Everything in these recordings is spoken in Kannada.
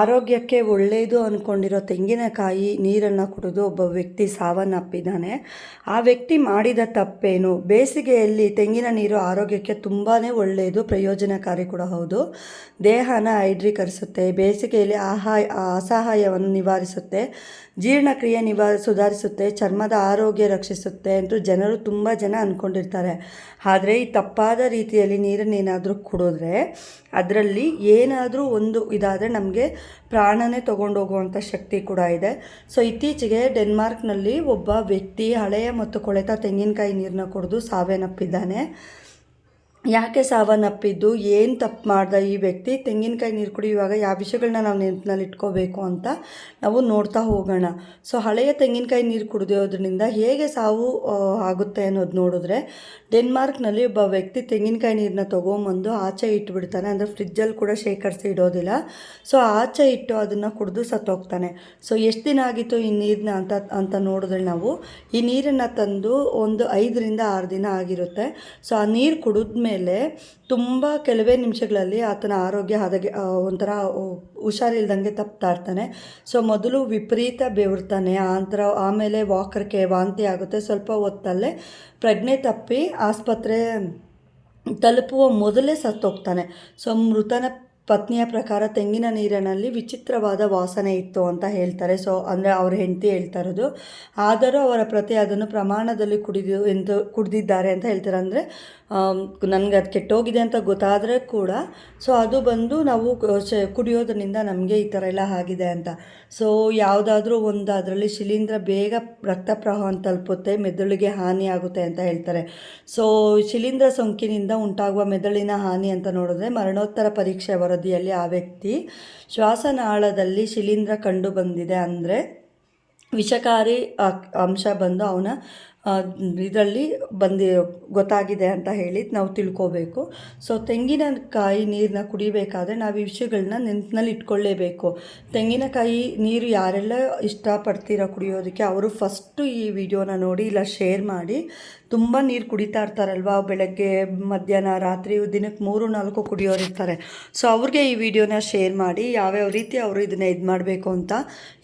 ಆರೋಗ್ಯಕ್ಕೆ ಒಳ್ಳೆಯದು ಅಂದ್ಕೊಂಡಿರೋ ತೆಂಗಿನಕಾಯಿ ನೀರನ್ನು ಕುಡಿದು ಒಬ್ಬ ವ್ಯಕ್ತಿ ಸಾವನ್ನಪ್ಪಿದ್ದಾನೆ. ಆ ವ್ಯಕ್ತಿ ಮಾಡಿದ ತಪ್ಪೇನು? ಬೇಸಿಗೆಯಲ್ಲಿ ತೆಂಗಿನ ನೀರು ಆರೋಗ್ಯಕ್ಕೆ ತುಂಬಾ ಒಳ್ಳೆಯದು ಪ್ರಯೋಜನಕಾರಿ ಕೂಡ ಹೌದು. ದೇಹನ ಹೈಡ್ರೀಕರಿಸುತ್ತೆ, ಬೇಸಿಗೆಯಲ್ಲಿ ಆಹಾ ಅಸಹಾಯವನ್ನು ನಿವಾರಿಸುತ್ತೆ. ಜೀರ್ಣಕ್ರಿಯೆ ನಿವಾ ಸುಧಾರಿಸುತ್ತೆ, ಚರ್ಮದ ಆರೋಗ್ಯ ರಕ್ಷಿಸುತ್ತೆ ಅಂತೂ ಜನರು ತುಂಬ ಜನ ಅಂದ್ಕೊಂಡಿರ್ತಾರೆ ಆದರೆ ಈ ತಪ್ಪಾದ ರೀತಿಯಲ್ಲಿ ನೀರನ್ನೇನಾದರೂ ಕುಡಿದ್ರೆ ಅದರಲ್ಲಿ ಏನಾದರೂ ಒಂದು ಇದಾದರೆ ನಮಗೆ ಪ್ರಾಣನೇ ತೊಗೊಂಡೋಗುವಂಥ ಶಕ್ತಿ ಕೂಡ ಇದೆ. ಸೊ ಇತ್ತೀಚೆಗೆ ಡೆನ್ಮಾರ್ಕ್ನಲ್ಲಿ ಒಬ್ಬ ವ್ಯಕ್ತಿ ಹಳೆಯ ಮತ್ತು ಕೊಳೆತ ತೆಂಗಿನಕಾಯಿ ನೀರನ್ನ ಕುಡಿದು ಸಾವನ್ನಪ್ಪಿದ್ದಾನೆ ಯಾಕೆ ಸಾವನ್ನಪ್ಪಿದ್ದು? ಏನು ತಪ್ಪು ಮಾಡ್ದ ಈ ವ್ಯಕ್ತಿ? ತೆಂಗಿನಕಾಯಿ ನೀರು ಕುಡಿಯುವಾಗ ಯಾವ ವಿಷಯಗಳನ್ನ ನಾವು ನೆನಪಿನಲ್ಲಿ ಇಟ್ಕೋಬೇಕು ಅಂತ ನಾವು ನೋಡ್ತಾ ಹೋಗೋಣ. ಸೊ, ಹಳೆಯ ತೆಂಗಿನಕಾಯಿ ನೀರು ಕುಡಿಯೋದ್ರಿಂದ ಹೇಗೆ ಸಾವು ಆಗುತ್ತೆ ಅನ್ನೋದು ನೋಡಿದ್ರೆ, ಡೆನ್ಮಾರ್ಕ್ನಲ್ಲಿ ಒಬ್ಬ ವ್ಯಕ್ತಿ ತೆಂಗಿನಕಾಯಿ ನೀರನ್ನ ತೊಗೊಂಬಂದು ಆಚೆ ಇಟ್ಬಿಡ್ತಾನೆ. ಅಂದರೆ ಫ್ರಿಜ್ಜಲ್ಲಿ ಕೂಡ ಶೇಖರಿಸಿ ಇಡೋದಿಲ್ಲ. ಸೊ, ಆಚೆ ಇಟ್ಟು ಅದನ್ನು ಕುಡಿದು ಸತ್ತೋಗ್ತಾನೆ. ಸೊ, ಎಷ್ಟು ದಿನ ಆಗಿತ್ತು ಈ ನೀರನ್ನ ಅಂತ ಅಂತ ನೋಡಿದ್ರೆ ನಾವು, ಈ ನೀರನ್ನು ತಂದು ಒಂದು ಐದರಿಂದ ಆರು ದಿನ ಆಗಿರುತ್ತೆ. ಸೊ, ಆ ನೀರು ಕುಡಿದ್ಮೇಲೆ ತುಂಬ ಕೆಲವೇ ನಿಮಿಷಗಳಲ್ಲಿ ಆತನ ಆರೋಗ್ಯ ಹದಗೆ ಆ, ಒಂಥರ ಹುಷಾರಿಲ್ದಂಗೆ ತಪ್ತಾ ಇರ್ತಾನೆ. ಸೊ ಮೊದಲು ವಿಪರೀತ ಬೆವರ್ತಾನೆ ಆಂತರ ಆಮೇಲೆ ವಾಕರ್ಗೆ ವಾಂತಿ ಆಗುತ್ತೆ. ಸ್ವಲ್ಪ ಹೊತ್ತಲ್ಲೇ ಪ್ರಜ್ಞೆ ತಪ್ಪಿ ಆಸ್ಪತ್ರೆ ತಲುಪುವ ಮೊದಲೇ ಸತ್ತೋಗ್ತಾನೆ. ಸೊ ಮೃತನ ಪತ್ನಿಯ ಪ್ರಕಾರ ತೆಂಗಿನ ನೀರಿನಲ್ಲಿ ವಿಚಿತ್ರವಾದ ವಾಸನೆ ಇತ್ತು ಅಂತ ಹೇಳ್ತಾರೆ. ಸೊ ಅಂದರೆ ಅವ್ರ ಹೆಂಡತಿ ಹೇಳ್ತಾ ಇರೋದು. ಆದರೂ ಅವರ ಪ್ರತಿ ಅದನ್ನು ಪ್ರಮಾಣದಲ್ಲಿ ಕುಡಿದು ಎಂದು ಕುಡಿದಿದ್ದಾರೆ ಅಂತ ಹೇಳ್ತಾರೆ. ಅಂದರೆ ನನಗೆ ಅದು ಕೆಟ್ಟೋಗಿದೆ ಅಂತ ಗೊತ್ತಾದರೆ ಕೂಡ ಸೊ ಅದು ಬಂದು ನಾವು ಕುಡಿಯೋದ್ರಿಂದ ನಮಗೆ ಈ ಥರ ಎಲ್ಲ ಆಗಿದೆ ಅಂತ. ಸೊ ಯಾವುದಾದ್ರೂ ಒಂದು ಅದರಲ್ಲಿ ಶಿಲೀಂಧ್ರ ಬೇಗ ರಕ್ತ ಪ್ರವಾಹ ತಲುಪುತ್ತೆ, ಮೆದುಳಿಗೆ ಹಾನಿ ಆಗುತ್ತೆ ಅಂತ ಹೇಳ್ತಾರೆ. ಸೊ ಶಿಲೀಂಧ್ರ ಸೋಂಕಿನಿಂದ ಉಂಟಾಗುವ ಮೆದುಳಿನ ಹಾನಿ ಅಂತ ನೋಡಿದ್ರೆ ಮರಣೋತ್ತರ ಪರೀಕ್ಷೆ ವರದಿಯಲ್ಲಿ ಆ ವ್ಯಕ್ತಿ ಶ್ವಾಸನಾಳದಲ್ಲಿ ಶಿಲೀಂಧ್ರ ಕಂಡು ಬಂದಿದೆ ಅಂದರೆ ವಿಷಕಾರಿ ಅಂಶ ಬಂದು ಅವನ ಇದರಲ್ಲಿ ಬಂದಿ, ಗೊತ್ತಾಗಿದೆ ಅಂತ ಹೇಳಿ ನಾವು ತಿಳ್ಕೋಬೇಕು. ಸೊ ತೆಂಗಿನಕಾಯಿ ನೀರನ್ನ ಕುಡಿಬೇಕಾದ್ರೆ ನಾವು ಈ ವಿಷಯಗಳನ್ನ ನೆನಪಿನಲ್ಲಿ ಇಟ್ಕೊಳ್ಳೇಬೇಕು. ತೆಂಗಿನಕಾಯಿ ನೀರು ಯಾರೆಲ್ಲ ಇಷ್ಟಪಡ್ತೀರೋ ಕುಡಿಯೋದಕ್ಕೆ, ಅವರು ಫಸ್ಟು ಈ ವಿಡಿಯೋನ ನೋಡಿ ಇಲ್ಲ ಶೇರ್ ಮಾಡಿ. ತುಂಬ ನೀರು ಕುಡಿತಾ ಇರ್ತಾರಲ್ವಾ, ಬೆಳಗ್ಗೆ, ಮಧ್ಯಾಹ್ನ, ರಾತ್ರಿ, ದಿನಕ್ಕೆ ಮೂರು, ನಾಲ್ಕು ಕುಡಿಯೋರು ಇರ್ತಾರೆ. ಸೊ ಅವ್ರಿಗೆ ಈ ವಿಡಿಯೋನ ಶೇರ್ ಮಾಡಿ, ಯಾವ್ಯಾವ ರೀತಿ ಅವರು ಇದನ್ನು ಇದು ಮಾಡಬೇಕು ಅಂತ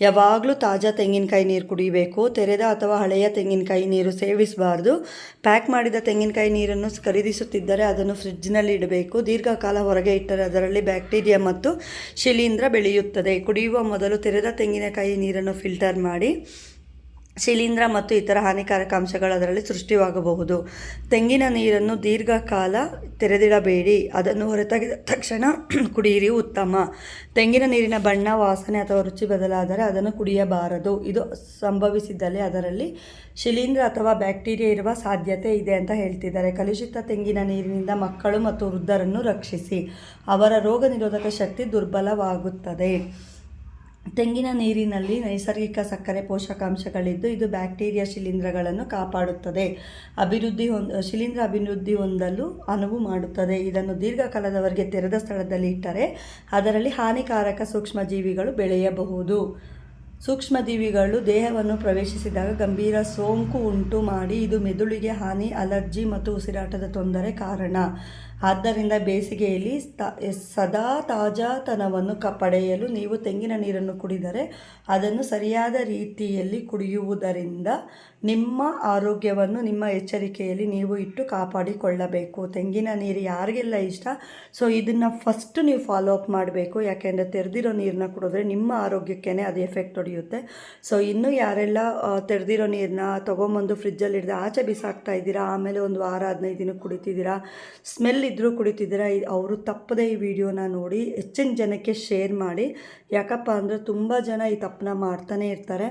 ಯಾವಾಗಲೂ ತಾಜಾ ತೆಂಗಿನಕಾಯಿ ನೀರು ಕುಡಿಬೇಕು. ತೆರೆದ ಅಥವಾ ಹಳೆಯ ತೆಂಗಿನಕಾಯಿ ನೀರು ಸೇವಿಸಬಾರ್ದು. ಪ್ಯಾಕ್ ಮಾಡಿದ ತೆಂಗಿನಕಾಯಿ ನೀರನ್ನು ಖರೀದಿಸುತ್ತಿದ್ದರೆ ಅದನ್ನು ಫ್ರಿಡ್ಜ್ನಲ್ಲಿ ಇಡಬೇಕು. ದೀರ್ಘಕಾಲ ಹೊರಗೆ ಇಟ್ಟರೆ ಅದರಲ್ಲಿ ಬ್ಯಾಕ್ಟೀರಿಯಾ ಮತ್ತು ಶಿಲೀಂಧ್ರ ಬೆಳೆಯುತ್ತದೆ. ಕುಡಿಯುವ ಮೊದಲು ತೆರೆದ ತೆಂಗಿನಕಾಯಿ ನೀರನ್ನು ಫಿಲ್ಟರ್ ಮಾಡಿ. ಶಿಲೀಂಧ್ರ ಮತ್ತು ಇತರ ಹಾನಿಕಾರಕ ಅಂಶಗಳು ಅದರಲ್ಲಿ ಸೃಷ್ಟಿಯಾಗಬಹುದು ತೆಂಗಿನ ನೀರನ್ನು ದೀರ್ಘಕಾಲ ತೆರೆದಿಡಬೇಡಿ. ಅದನ್ನು ಹೊರತೆಗೆದ ತಕ್ಷಣ ಕುಡಿಯಿರಿ ಉತ್ತಮ. ತೆಂಗಿನ ನೀರಿನ ಬಣ್ಣ, ವಾಸನೆ ಅಥವಾ ರುಚಿ ಬದಲಾದರೆ ಅದನ್ನು ಕುಡಿಯಬಾರದು. ಇದು ಸಂಭವಿಸಿದ್ದಲ್ಲಿ ಅದರಲ್ಲಿ ಶಿಲೀಂಧ್ರ ಅಥವಾ ಬ್ಯಾಕ್ಟೀರಿಯಾ ಇರುವ ಸಾಧ್ಯತೆ ಇದೆ ಅಂತ ಹೇಳ್ತಿದ್ದಾರೆ. ಕಲುಷಿತ ತೆಂಗಿನ ನೀರಿನಿಂದ ಮಕ್ಕಳು ಮತ್ತು ವೃದ್ಧರನ್ನು ರಕ್ಷಿಸಿ. ಅವರ ರೋಗ ನಿರೋಧಕ ಶಕ್ತಿ ದುರ್ಬಲವಾಗುತ್ತದೆ. ತೆಂಗಿನ ನೀರಿನಲ್ಲಿ ನೈಸರ್ಗಿಕ ಸಕ್ಕರೆ ಪೋಷಕಾಂಶಗಳಿದ್ದು ಇದು ಬ್ಯಾಕ್ಟೀರಿಯಾ ಶಿಲೀಂಧ್ರಗಳನ್ನು ಕಾಪಾಡುತ್ತದೆ. ಅಭಿವೃದ್ಧಿ ಹೊಂದ ಶಿಲೀಂಧ್ರ ಅಭಿವೃದ್ಧಿ ಹೊಂದಲು ಅನುವು ಮಾಡುತ್ತದೆ. ಇದನ್ನು ದೀರ್ಘಕಾಲದವರೆಗೆ ತೆರೆದ ಸ್ಥಳದಲ್ಲಿ ಇಟ್ಟರೆ ಅದರಲ್ಲಿ ಹಾನಿಕಾರಕ ಸೂಕ್ಷ್ಮಜೀವಿಗಳು ಬೆಳೆಯಬಹುದು. ಸೂಕ್ಷ್ಮಜೀವಿಗಳು ದೇಹವನ್ನು ಪ್ರವೇಶಿಸಿದಾಗ ಗಂಭೀರ ಸೋಂಕು ಉಂಟು ಮಾಡಿ ಇದು ಮೆದುಳಿಗೆ ಹಾನಿ, ಅಲರ್ಜಿ ಮತ್ತು ಉಸಿರಾಟದ ತೊಂದರೆ ಕಾರಣ. ಆದ್ದರಿಂದ ಬೇಸಿಗೆಯಲ್ಲಿ ಸದಾ ತಾಜಾತನವನ್ನು ಕ, ಪಡೆಯಲು ನೀವು ತೆಂಗಿನ ನೀರನ್ನು ಕುಡಿದರೆ ಅದನ್ನು ಸರಿಯಾದ ರೀತಿಯಲ್ಲಿ ಕುಡಿಯುವುದರಿಂದ ನಿಮ್ಮ ಆರೋಗ್ಯವನ್ನು ನಿಮ್ಮ ಎಚ್ಚರಿಕೆಯಲ್ಲಿ ನೀವು ಇಟ್ಟು ಕಾಪಾಡಿಕೊಳ್ಳಬೇಕು. ತೆಂಗಿನ ನೀರು ಯಾರಿಗೆಲ್ಲ ಇಷ್ಟ? ಸೊ, ಇದನ್ನು ಫಸ್ಟ್ ನೀವು ಫಾಲೋ ಅಪ್ ಮಾಡಬೇಕು. ಯಾಕೆಂದರೆ ತೆರೆದಿರೋ ನೀರನ್ನ ಕುಡಿದ್ರೆ ನಿಮ್ಮ ಆರೋಗ್ಯಕ್ಕೇ ಅದು ಎಫೆಕ್ಟ್ ಸೊ ಇನ್ನೂ ಯಾರೆಲ್ಲ ತೆರೆದಿರೋ ನೀರನ್ನ ತೊಗೊಂಬಂದು ಫ್ರಿಜ್ಜಲ್ಲಿ ಹಿಡ್ದು ಆಚೆ ಬಿಸಾಕ್ತಾ ಇದ್ದೀರಾ, ಆಮೇಲೆ ಒಂದು ವಾರ, ಹದಿನೈದು ದಿನಕ್ಕೆ ಕುಡಿತಿದ್ದೀರಾ ಸ್ಮೆಲ್ ಇದ್ದರೂ ಕುಡಿತಿದ್ದೀರಾ ಅವರು ತಪ್ಪದೇ ಈ ವಿಡಿಯೋನ ನೋಡಿ, ಹೆಚ್ಚಿನ ಜನಕ್ಕೆ ಶೇರ್ ಮಾಡಿ. ಯಾಕಪ್ಪ ಅಂದರೆ ತುಂಬ ಜನ ಈ ತಪ್ಪನ್ನ ಮಾಡ್ತಾನೆ ಇರ್ತಾರೆ.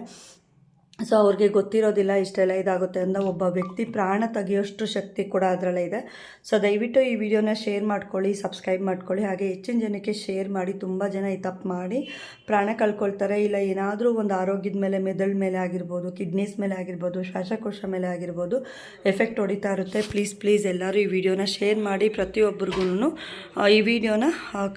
ಸೊ ಅವ್ರಿಗೆ ಗೊತ್ತಿರೋದಿಲ್ಲ ಇಷ್ಟೆಲ್ಲ ಇದಾಗುತ್ತೆ ಅಂತ ಒಬ್ಬ ವ್ಯಕ್ತಿ ಪ್ರಾಣ ತೆಗೆಯೋಷ್ಟು ಶಕ್ತಿ ಕೂಡ ಅದರಲ್ಲೇ ಇದೆ. ಸೊ ದಯವಿಟ್ಟು ಈ ವಿಡಿಯೋನ ಶೇರ್ ಮಾಡ್ಕೊಳ್ಳಿ ಸಬ್ಸ್ಕ್ರೈಬ್ ಮಾಡ್ಕೊಳ್ಳಿ. ಹಾಗೆ ಹೆಚ್ಚಿನ ಜನಕ್ಕೆ ಶೇರ್ ಮಾಡಿ, ತುಂಬ ಜನ ಈ ತಪ್ಪು ಮಾಡಿ, ಪ್ರಾಣ ಕಳ್ಕೊಳ್ತಾರೆ. ಇಲ್ಲ, ಏನಾದರೂ ಒಂದು ಆರೋಗ್ಯದ ಮೇಲೆ, ಮೆದುಳ ಮೇಲೆ ಆಗಿರ್ಬೋದು ಕಿಡ್ನೀಸ್ ಮೇಲೆ ಆಗಿರ್ಬೋದು, ಶ್ವಾಸಕೋಶ ಮೇಲೆ ಆಗಿರ್ಬೋದು ಎಫೆಕ್ಟ್ ಹೊಡಿತಾ ಇರುತ್ತೆ. ಪ್ಲೀಸ್ ಪ್ಲೀಸ್ ಎಲ್ಲರೂ ಈ ವಿಡಿಯೋನ ಶೇರ್ ಮಾಡಿ ಪ್ರತಿಯೊಬ್ಬರಿಗೂ ಈ ವಿಡಿಯೋನ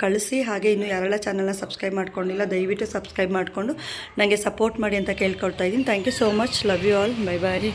ಕಳಿಸಿ. ಹಾಗೆ ಇನ್ನು ಯಾರೆಲ್ಲ ಚಾನಲ್ನ ಸಬ್ಸ್ಕ್ರೈಬ್ ಮಾಡ್ಕೊಂಡಿಲ್ಲ, ದಯವಿಟ್ಟು ಸಬ್ಸ್ಕ್ರೈಬ್ ಮಾಡಿಕೊಂಡು ನನಗೆ ಸಪೋರ್ಟ್ ಮಾಡಿ ಅಂತ ಕೇಳ್ಕೊಳ್ತಾ ಇದ್ದೀನಿ. Thank you so much. Love you all. Bye bye.